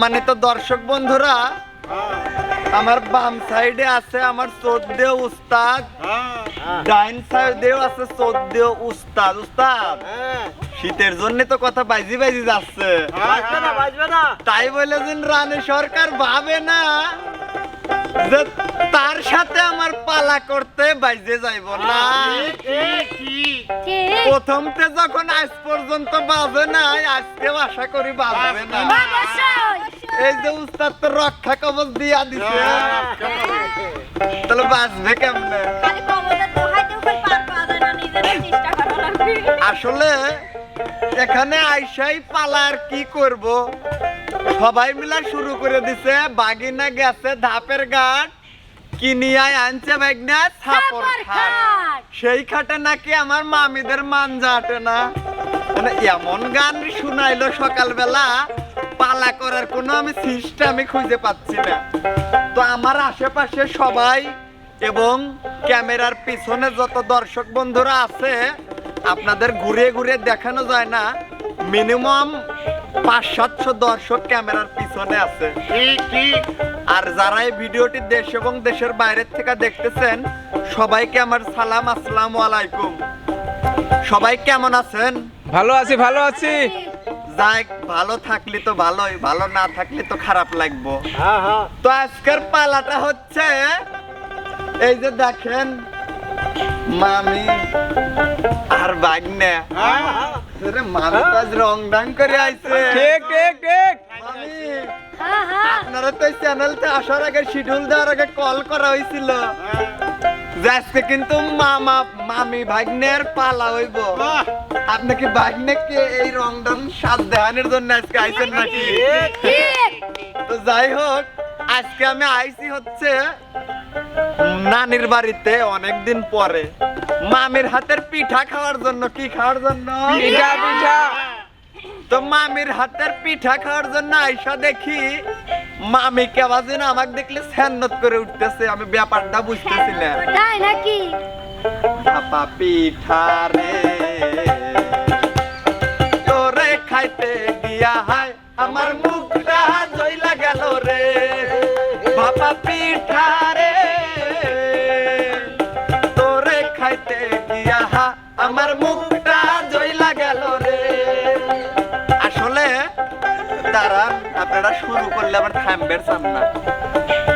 সম্মানিত দর্শক বন্ধুরা আমার বাম সাইডে আছে আমার চোদ্দ উস্তাদ। ডাইন সাইডেও আছে চোদ্দ উস্তাদ। উস্তাদ শীতের জন্য তো কথা বাইজি বাইজি যাচ্ছে। তাই বলে যে রানী সরকার ভাবে না যে তার সাথে আমার পালা করতে বাইজে যাইব না। প্রথমতে যখন আজ পর্যন্ত বাজে নাই আজকেও আশা করি বাজবে না। এই যে উস্তাদ তো রক্ষা কবচ দিয়া দিছে। তাহলে বাঁচবে কেমনে? আসলে এখানে আইসাই পালার কি করব? সবাই মিলা শুরু করে দিছে বাগিনা গেছে ধাপের ঘাট কিনিয়ায় আনছে বাইগনা ছাপর খাট। সেই খাটে নাকি আমার মামিদের মানজা আটে না। মানে এমন গান শুনাইলো সকালবেলা পালা করার কোনো আমি সিস্টেমই খুঁজে পাচ্ছি না। তো আমার আশেপাশে সবাই এবং ক্যামেরার পিছনে যত দর্শক বন্ধুরা আছে আপনাদের ঘুরে ঘুরে দেখানো যায় না। মিনিমাম পাঁচ সাতশো দর্শক ক্যামেরার পিছনে আছে। আর যারা এই ভিডিওটি দেশ এবং দেশের বাইরের থেকে দেখতেছেন সবাইকে আমার সালাম আসসালামু আলাইকুম। সবাই কেমন আছেন? ভালো আছি ভালো আছি। যাই ভালো থাকলে তো ভালোই ভালো না থাকলে তো খারাপ লাগবো। তো আজকের পালাটা হচ্ছে এই যে দেখেন মামি আর বাগনে। আরে তো আজ রং ডাং করে আইছে। ঠিক ঠিক ঠিক। মামি আপনারা তো চ্যানেলতে আসার আগে শিডিউল দেওয়ার আগে কল করা হয়েছিল। আজকে কিন্তু মামা মামি ভাগ্নের পালা হইব। আপনি কি ভাগ্নেকে এই রং ডং সাজ দেহানের জন্য আজকে আইছেন নাকি? তো যাই হোক আজকে আমি আইছি হচ্ছে নানির বাড়িতে অনেকদিন পরে মামির হাতের পিঠা খাওয়ার জন্য কি খাওয়ার জন্য? পিঠা পিঠা। তো মামির হাতের পিঠা খাওয়ার জন্য আইসা দেখি মামি কেবা যেন আমাকে দেখলে স্যান্নত করে উঠতেছে আমি ব্যাপারটা বুঝতেছি না। তাই নাকি? ভাপা পিঠা রে তোরে খাইতে গিয়া হায় আমার মুখটা জইলা গেল রে। ভাপা পিঠা রে আমার মুখটা জয়লা গেল রে। আসলে তারা আপনারা শুরু করলে আবার থামবেন চান না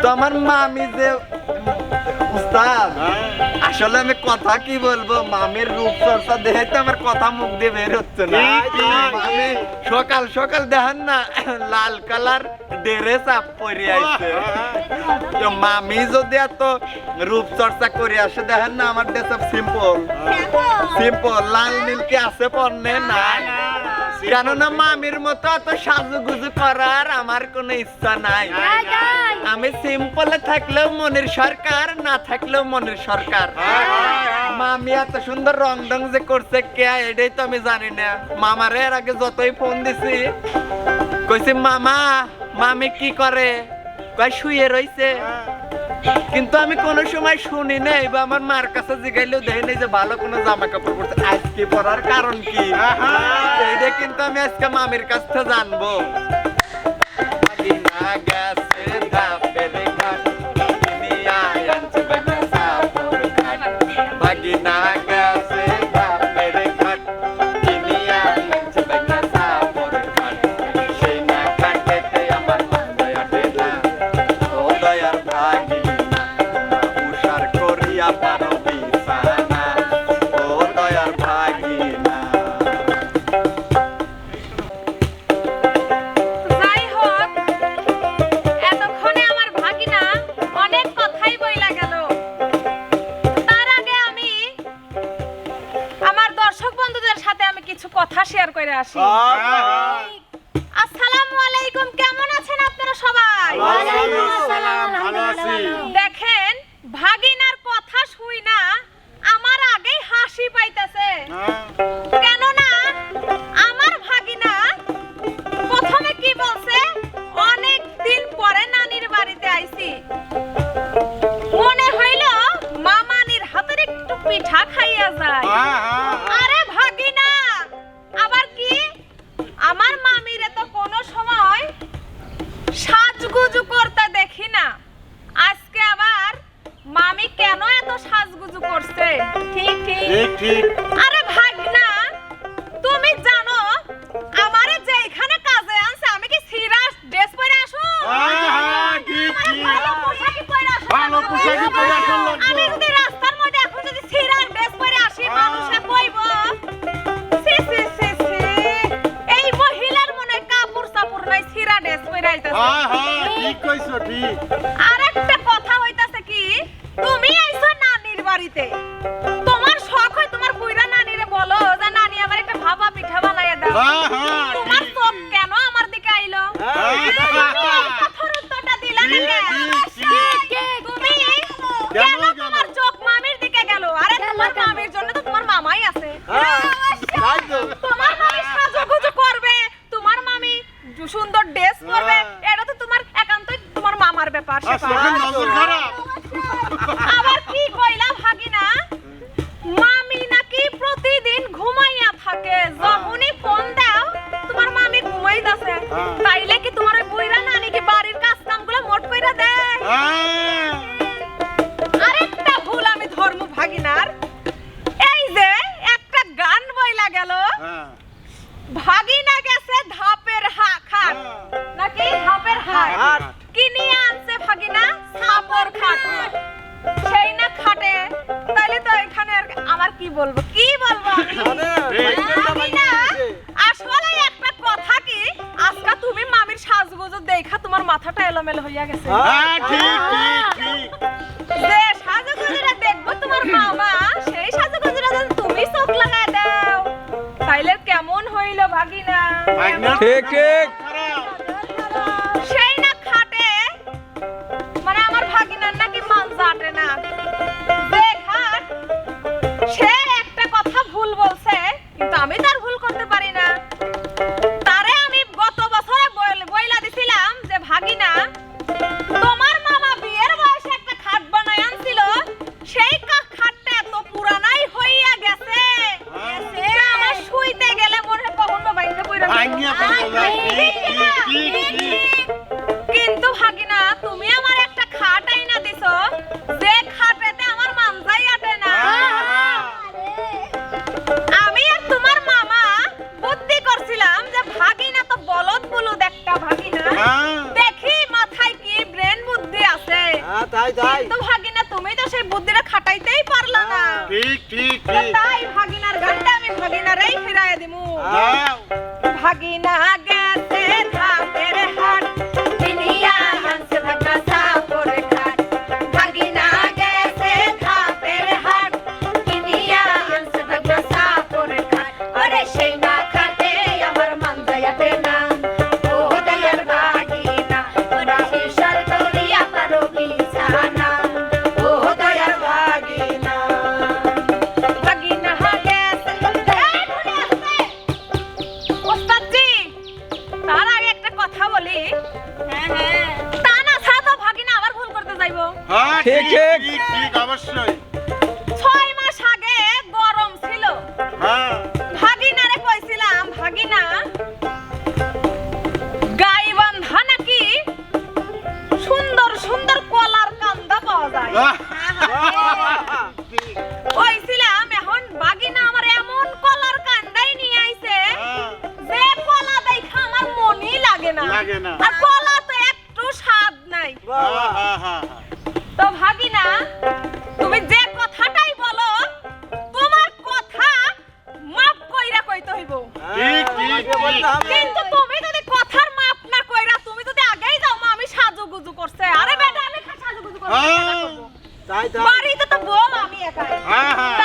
তো আমার মামি যে উস্তাদ আসলে আমি কথা কি বলব? মামির রূপ চর্চা দেখে তো আমার কথা মুখ দিয়ে বের হচ্ছে না। মামি সকাল সকাল দেখেন না লাল কালার ড্রেস আপ পরে আইছে। তো মামি যদি এত রূপ চর্চা করে আসে দেখেন না আমার ড্রেস সিম্পল সিম্পল লাল নীল কি আছে পণ্যে? না কেননা মামির মতো এত সাজুগুজু করার আমার কোনো ইচ্ছা নাই। আমি সিম্পলে থাকলেও মনের সরকার না থাকলেও মনের সরকার। মামি এত সুন্দর রং ডং যে করছে কে এটাই তো আমি জানি না। মামারে এর আগে যতই ফোন দিছি কইছি মামা মামি কি করে? কয় শুয়ে রইছে। কিন্তু আমি কোনো সময় শুনি নাই বা আমার মার কাছে জিগাইলেও দেখি নাই যে ভালো কোনো জামা কাপড় পরছে। আজকে পরার কারণ কি? কিন্তু আমি আজকে মামির কাছ থেকে জানব। গেছে কথা শেয়ার করে আসি। আসসালামু আলাইকুম কেমন আছেন আপনারা সবাই? ওয়ালাইকুম আসসালাম, ভালো আছি। ঠিক ঠিক। ঠিক ঠিক। বলব? কি বলব আসলে একটা কথা কি? আজকে তুমি মামির সাজগোজ দেখা তোমার মাথাটা এলোমেলো হইয়া গেছে। হ্যাঁ, হ্যাঁ। তোমার সেই তুমি চোখ তাইলে কেমন হইল ভাগিনা? ঠিক ঠিক। উড়াই দিমু ভাগি না ঠিক অবশ্যই। ছয় মাস আগে গরম ছিল। হ্যাঁ। ভাগিনারে কইছিলাম ভাগিনা গাইবান্ধা নাকি সুন্দর সুন্দর কলার কান্দা পাওয়া যায়। কইছিলাম এখন ভাগিনা আমার এমন কলার কান্দাই নিয়ে আইছে হ্যাঁ। যে কলা দেখে আমার মনই লাগে না। লাগে না। আর কলা তো একটু স্বাদ নাই। বাহ। করছে। আরে বেটা আমি খাসাগুজু করব। বাড়িতে তো বউ আমি একা হ্যাঁ হ্যাঁ।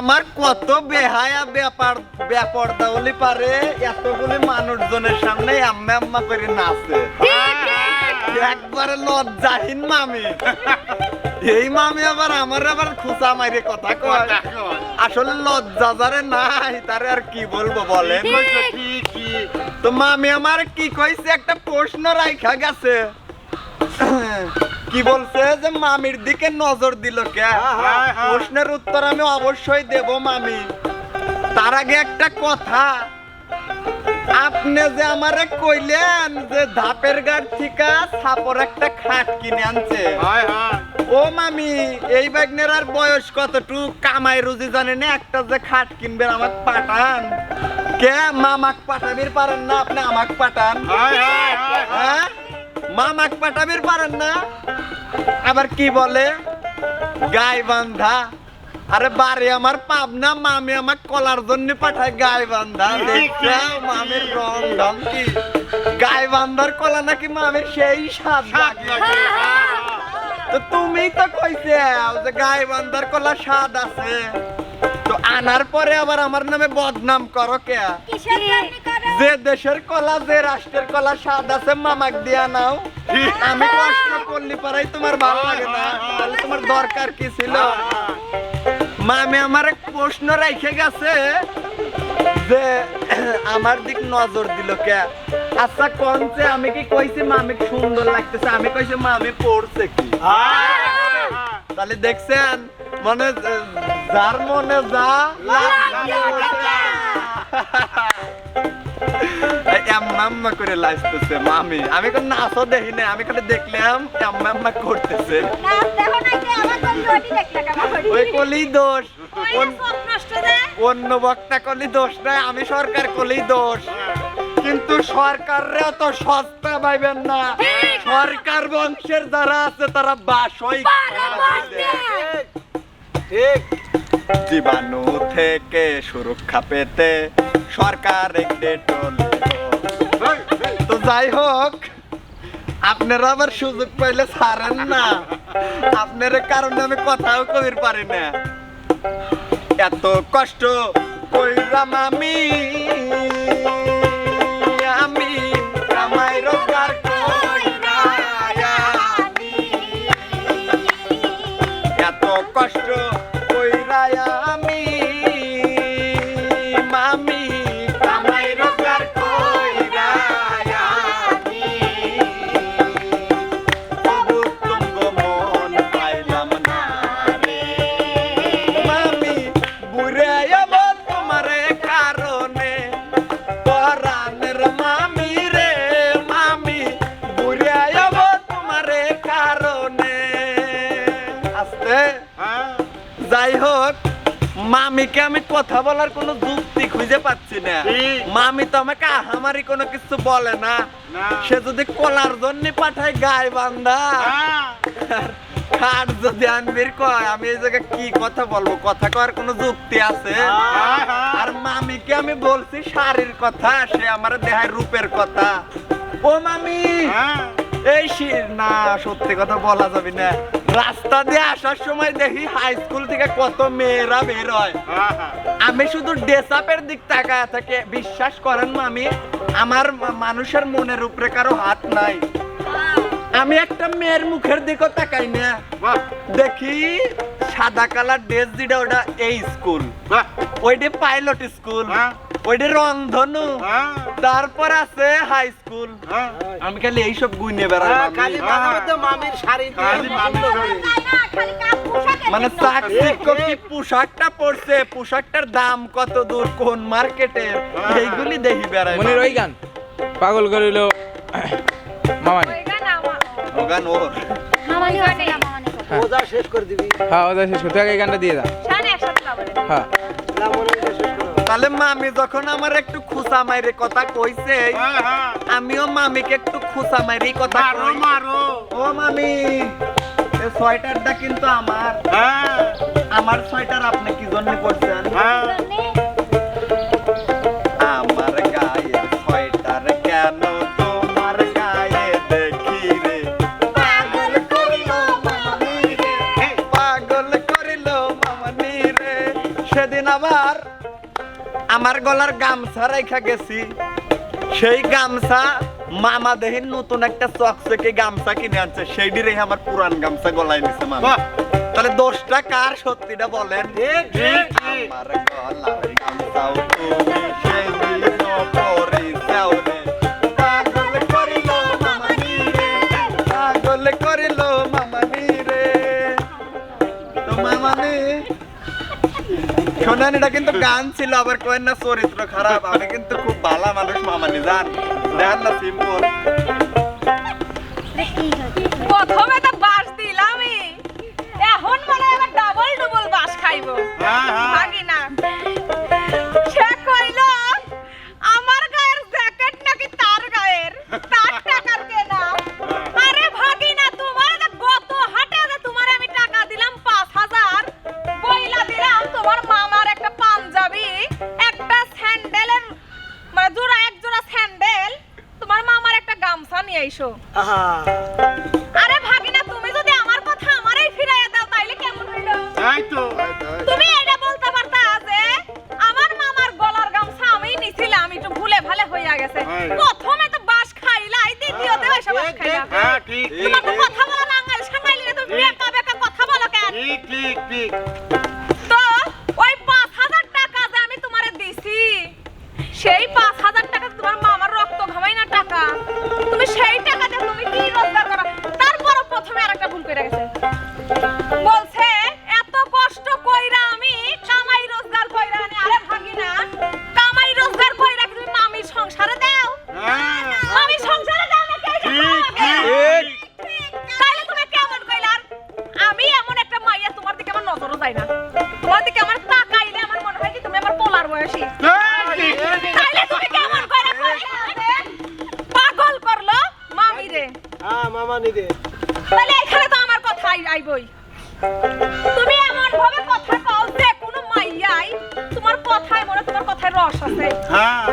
আমার কত বেহায়া ব্যাপার ব্যাপার দাওলি পারে এতগুলি মানুষজনের সামনে আম্মা আম্মা করে নাচে। একবারে লজ্জাহীন মামি। এই মামি আবার আমার আবার খুচা মাইরে কথা কয়। আসলে লজ্জা যারে নাই তারে আর কি বলব ঠিক তো মামি আমার কি কইছে একটা প্রশ্ন রাইখা গেছে। কি বলছে যে মামির দিকে নজর দিল কে? হ্যাঁ, হ্যাঁ। প্রশ্নের উত্তর আমি অবশ্যই দেব মামি। তার আগে একটা কথা। আপনি যে আমারে কইলেন যে ধাপের গাড় থেকে ছাপর একটা খাট কিনে আনছে। হয় হয়। ও মামি এই বাগনের আর বয়স কতটুকু? কামাই রুজি জানেন না একটা যে খাট কিনবেন আমাকে পাঠান। কে? মামাক পাঠাবির পারেন না আপনি আমাক পাঠান। হয় হয় হয়। হ্যাঁ? মামাক পাঠাবির পারেন না। আবার কি বলে? গাই বান্ধা। আরে বাড়ি আমার পাবনা মামি আমার কলার জন্য পাঠায় গাই বান্ধা। দেখছে মামির রং ঢং কি? গাই বান্ধার কলা নাকি মামির সেই স্বাদ তো তুমি তো কইছে যে গাই বান্ধার কলা স্বাদ আছে। তো আনার পরে আবার আমার নামে বদনাম করো যে দেশের কলা যে রাষ্ট্রের কলা স্বাদ আছে মামাক দিয়া নাও। আমি কষ্ট করলি পারাই তোমার ভালো লাগে না। তাহলে তোমার দরকার কি ছিল? মামি আমার এক প্রশ্ন রেখে গেছে যে আমার দিক নজর দিল কে? আচ্ছা কোনছে আমি কি কইছি মামিক সুন্দর লাগতেছে? আমি কইছি মামি পড়ছে কি? তাহলে দেখছেন মানে যার মনে যা আম্মা করে লাইতেছে মামি। আমি কোন নাচও দেখি না আমি খালি দেখলাম আম্মা করতেছে। না না ওই কলি দোষ। অন্য বক্তা কলি দোষ নাই আমি সরকার কলি দোষ। কিন্তু সরকাররেও তো সস্তা পাইবেন না। সরকার বংশের যারা আছে তারা বাসই ঠিক। জীবাণু থেকে সুরক্ষা পেতে সরকার তো যাই হোক আপনারা আবার সুযোগ পাইলে ছাড়েন না। আপনার কারণে আমি কথাও কবির পারি না। এত কষ্ট কইরাম আমি আমি। কোনো যুক্তি খুঁজে পাচ্ছি না। মামি তো আমাকে আহামারি কোনো কিছু বলে না। সে যদি কলার জন্য পাঠায় গায়ে বান্ধা। যদি আনবির কয় আমি এই জায়গায় কি কথা বলব? কথা কওয়ার কোনো যুক্তি আছে? হ্যাঁ, হ্যাঁ। আর মামিকে আমি বলছি শাড়ির কথা সে আমার দেহায় রূপের কথা। ও মামি! হ্যাঁ। এই শি- না সত্যি কথা বলা যাবে না। রাস্তা দিয়ে আসার সময় দেখি হাই স্কুল থেকে কত মেয়েরা বের হয়। আমি শুধু ডেসাপের দিক তাকায় থাকে। বিশ্বাস করেন মামি আমার মানুষের মনের উপরে কারও হাত নাই। আমি একটা মেয়ের মুখের দিকে তাকাই না। দেখি সাদা কালার ড্রেস যেটা ওটা এই স্কুল ওইটা পাইলট স্কুল ওইটা রংধনু। হ্যাঁ। তারপর আছে হাই স্কুল হ্যাঁ। আমি খালি এইসব গুইনে বেড়াই খালি মামির শাড়ি খালি মামির শাড়ি। মানে চাকচিক্য কি? পোশাকটা পড়ছে পোশাকটার দাম কত দূর কোন মার্কেটে এইগুলি দেখি বেড়াই মনির ওই গান। পাগল করিল মামানি। ওই গান ওর। মামানি গানে ওজা শেষ করে দিবি। হ্যাঁ ওদের শেষ তুই আগে এই গানটা দিয়ে দা শান একসাথে গাবো হ্যাঁ। তাহলে মামি যখন আমার একটু খুসা মাইরে কথা কইছে হ্যাঁ, হ্যাঁ। আমিও মামিকে একটু খুসা মাইরে কথা মারো মারো। ও মামি এই সোয়েটারটা কিন্তু আমার। হ্যাঁ। আমার সোয়েটার আপনি কি জন্য করছেন আমার গায়ে সোয়েটার কেন গায়ে রে। সেদিন আবার আমার গলার গামছা রেখা গেছি। সেই গামছা মামা দেহের নতুন একটা চক থেকে গামছা কিনে আনছে। সেই রেখে আমার পুরান গামছা গলায় নিছে মামা। তাহলে দোষটা কার সত্যিটা বলেন? আমার গলায় গামছা শোনেন, এটা কিন্তু গান ছিল, আবার কোয়েন না চরিত্র খারাপ। আমি কিন্তু খুব ভালো মানুষ মামানি জান? দেখেন না, সিম্পল। প্রথমে বাস খাইলা হ্যাঁ ঠিক ঠিক ঠিক ঠিক। মানে নিদে তাহলে এখানে তো আমার কথাই আইবই। তুমি এমন ভাবে কথা কও যে কোনো মাইয়াই তোমার কথায় মনে তোমার কথায় রস আছে। হ্যাঁ।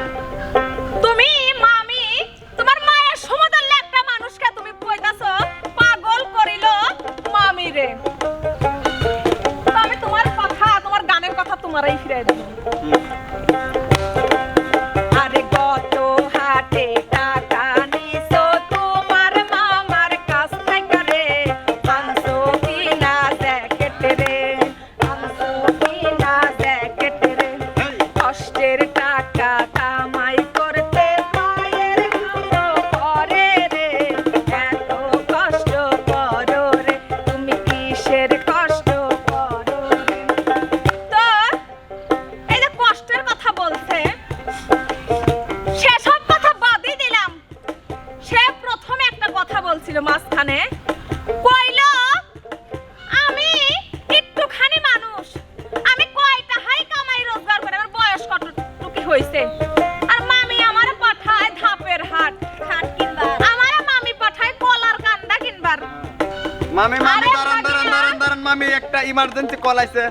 আমি একটা ইমার্জেন্সি কল আইছে।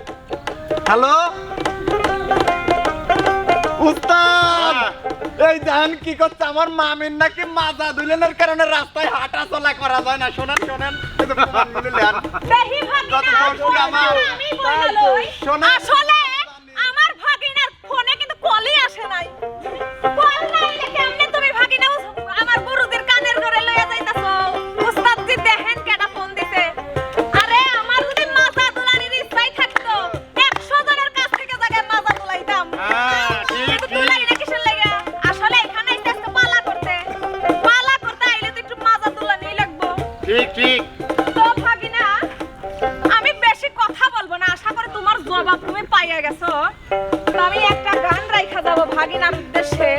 হ্যালো উস্তাদ হ্যাঁ। এই ধান কি করছে? আমার মামির নাকি মাজা দুলেনের কারণে রাস্তায় হাঁটা চলা করা যায় না। শোনেন শোনেন। হ্যাঁ, শোনেন। ঠিক ঠিক। তো ভাগিনা। আমি বেশি কথা বলব না, আশা করি তোমার জবাব তুমি পাইয়া গেছো। তো আমি একটা গান রাইখা যাব ভাগিনার উদ্দেশ্যে।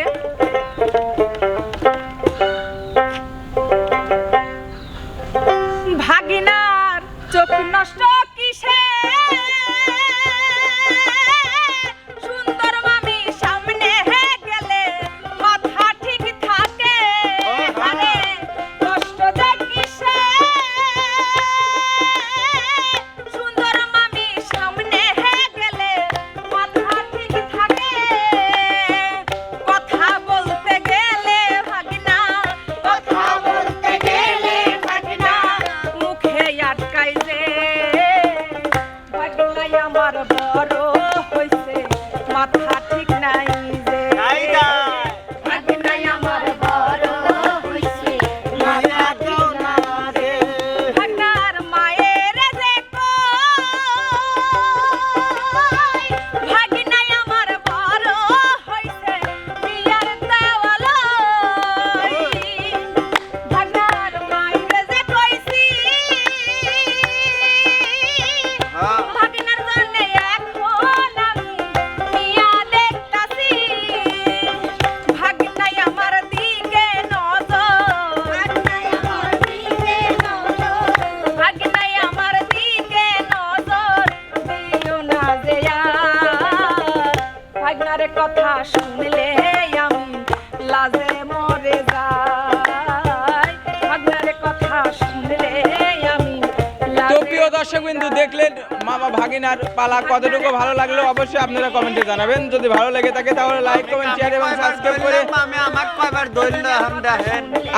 কিনার পালা কতটুকু ভালো লাগল অবশ্যই আপনারা কমেন্টে জানাবেন। যদি ভালো লেগে থাকে তাহলে লাইক কমেন্ট শেয়ার এবং সাবস্ক্রাইব করে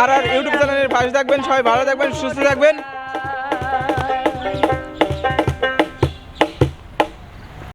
আর আর ইউটিউব চ্যানেলের পাশে থাকবেন সবাই ভালো থাকবেন সুস্থ থাকবেন।